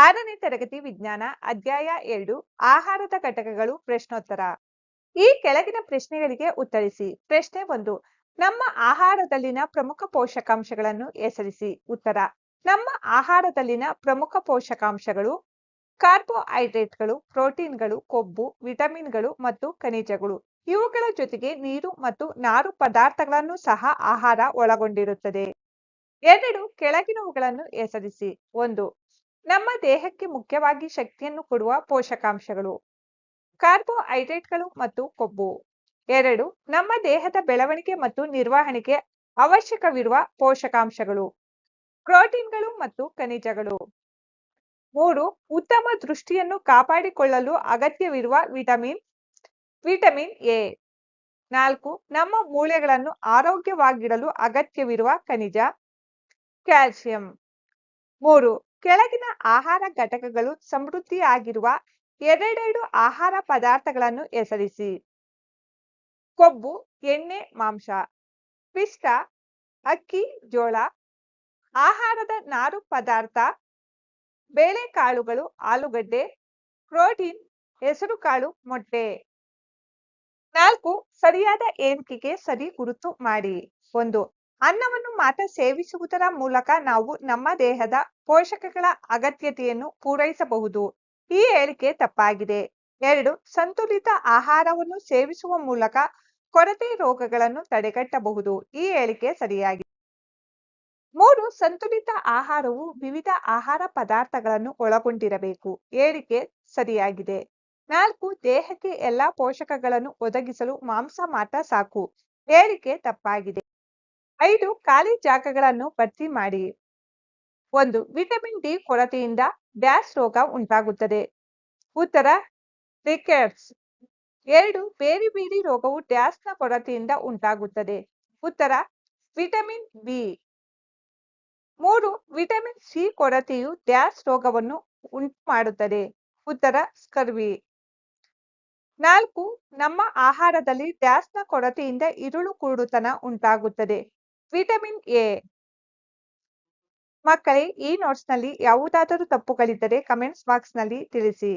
ಆರನೇ ತರಗತಿ ವಿಜ್ಞಾನ, ಅಧ್ಯಾಯ ಎರಡು, ಆಹಾರದ ಘಟಕಗಳು ಪ್ರಶ್ನೋತ್ತರ. ಈ ಕೆಳಗಿನ ಪ್ರಶ್ನೆಗಳಿಗೆ ಉತ್ತರಿಸಿ. ಪ್ರಶ್ನೆ ಒಂದು, ನಮ್ಮ ಆಹಾರದಲ್ಲಿನ ಪ್ರಮುಖ ಪೋಷಕಾಂಶಗಳನ್ನು ಹೆಸರಿಸಿ. ಉತ್ತರ, ನಮ್ಮ ಆಹಾರದಲ್ಲಿನ ಪ್ರಮುಖ ಪೋಷಕಾಂಶಗಳು ಕಾರ್ಬೋಹೈಡ್ರೇಟ್ಗಳು, ಪ್ರೋಟೀನ್ಗಳು, ಕೊಬ್ಬು, ವಿಟಮಿನ್ಗಳು ಮತ್ತು ಖನಿಜಗಳು. ಇವುಗಳ ಜೊತೆಗೆ ನೀರು ಮತ್ತು ನಾರು ಪದಾರ್ಥಗಳನ್ನು ಸಹ ಆಹಾರ ಒಳಗೊಂಡಿರುತ್ತದೆ. ಎರಡು, ಕೆಳಗಿನವುಗಳನ್ನು ಹೆಸರಿಸಿ. ಒಂದು ನಮ್ಮ ದೇಹಕ್ಕೆ ಮುಖ್ಯವಾಗಿ ಶಕ್ತಿಯನ್ನು ಕೊಡುವ ಪೋಷಕಾಂಶಗಳು. ಕಾರ್ಬೋಹೈಡ್ರೇಟ್ಗಳು ಮತ್ತು ಕೊಬ್ಬು. ಎರಡು, ನಮ್ಮ ದೇಹದ ಬೆಳವಣಿಗೆ ಮತ್ತು ನಿರ್ವಹಣೆಗೆ ಅವಶ್ಯಕವಿರುವ ಪೋಷಕಾಂಶಗಳು. ಪ್ರೋಟೀನ್ಗಳು ಮತ್ತು ಖನಿಜಗಳು. ಮೂರು, ಉತ್ತಮ ದೃಷ್ಟಿಯನ್ನು ಕಾಪಾಡಿಕೊಳ್ಳಲು ಅಗತ್ಯವಿರುವ ವಿಟಮಿನ್ ವಿಟಮಿನ್ ಎ. ನಾಲ್ಕು, ನಮ್ಮ ಮೂಳೆಗಳನ್ನು ಆರೋಗ್ಯವಾಗಿಡಲು ಅಗತ್ಯವಿರುವ ಖನಿಜ, ಕ್ಯಾಲ್ಸಿಯಂ. ಮೂರು ಕೆಳಗಿನ ಆಹಾರ ಘಟಕಗಳು ಸಮೃದ್ಧಿಯಾಗಿರುವ ಎರಡೆರಡು ಆಹಾರ ಪದಾರ್ಥಗಳನ್ನು ಹೆಸರಿಸಿ. ಕೊಬ್ಬು, ಎಣ್ಣೆ, ಮಾಂಸ. ಪಿಷ್ಟ ಅಕ್ಕಿ, ಜೋಳ. ಆಹಾರದ ನಾರು ಪದಾರ್ಥ, ಬೇಳೆಕಾಳುಗಳು, ಆಲೂಗಡ್ಡೆ, ಪ್ರೋಟೀನ್, ಹೆಸರುಕಾಳು, ಮೊಟ್ಟೆ. ನಾಲ್ಕು, ಸರಿಯಾದ ಏಣಿಕೆಗೆ ಸರಿ ಗುರುತು ಮಾಡಿ. ಒಂದು ಅನ್ನವನ್ನು ಮಾತ್ರ ಸೇವಿಸುವುದರ ಮೂಲಕ ನಾವು ನಮ್ಮ ದೇಹದ ಪೋಷಕಗಳ ಅಗತ್ಯತೆಯನ್ನು ಪೂರೈಸಬಹುದು. ಈ ಹೇಳಿಕೆ ತಪ್ಪಾಗಿದೆ. ಎರಡು, ಸಂತುಲಿತ ಆಹಾರವನ್ನು ಸೇವಿಸುವ ಮೂಲಕ ಕೊರತೆ ರೋಗಗಳನ್ನು ತಡೆಗಟ್ಟಬಹುದು. ಈ ಹೇಳಿಕೆ ಸರಿಯಾಗಿದೆ ಮೂರು, ಸಂತುಲಿತ ಆಹಾರವು ವಿವಿಧ ಆಹಾರ ಪದಾರ್ಥಗಳನ್ನು ಒಳಗೊಂಡಿರಬೇಕು. ಹೇಳಿಕೆ ಸರಿಯಾಗಿದೆ. ನಾಲ್ಕು, ದೇಹಕ್ಕೆ ಎಲ್ಲಾ ಪೋಷಕಗಳನ್ನು ಒದಗಿಸಲು ಮಾಂಸ ಮಾತ್ರ ಸಾಕು. ಹೇಳಿಕೆ ತಪ್ಪಾಗಿದೆ. ಐದು ಖಾಲಿ ಜಾಗಗಳನ್ನು ಭರ್ತಿ ಮಾಡಿ. ಒಂದು ವಿಟಮಿನ್ ಡಿ ಕೊರತೆಯಿಂದ ಡ್ಯಾಶ್ ರೋಗ ಉಂಟಾಗುತ್ತದೆ. ಉತ್ತರ ರಿಕೆಟ್ಸ್ ಎರಡು ಬೇರಿ ಬೇರಿ ರೋಗವು ಡ್ಯಾಶ್ನ ಕೊರತೆಯಿಂದ ಉಂಟಾಗುತ್ತದೆ. ಉತ್ತರ, ವಿಟಮಿನ್ ಬಿ. ಮೂರು ವಿಟಮಿನ್ ಸಿ ಕೊರತೆಯು ಡ್ಯಾಶ್ ರೋಗವನ್ನು ಉಂಟು ಮಾಡುತ್ತದೆ ಉತ್ತರ, ಸ್ಕರ್ವಿ. ನಾಲ್ಕು, ನಮ್ಮ ಆಹಾರದಲ್ಲಿ ಡ್ಯಾಶ್ನ ಕೊರತೆಯಿಂದ ಇರುಳು ಕುರುಡುತನ ಉಂಟಾಗುತ್ತದೆ. Vitamin A. ಮಕ್ಕಳೇ ಈ ನೋಟ್ಸ್ನಲ್ಲಿ ಯಾವುದಾದರೂ ತಪ್ಪುಗಳಿದ್ದರೆ ಕಮೆಂಟ್ಸ್ ಬಾಕ್ಸ್ನಲ್ಲಿ ತಿಳಿಸಿ.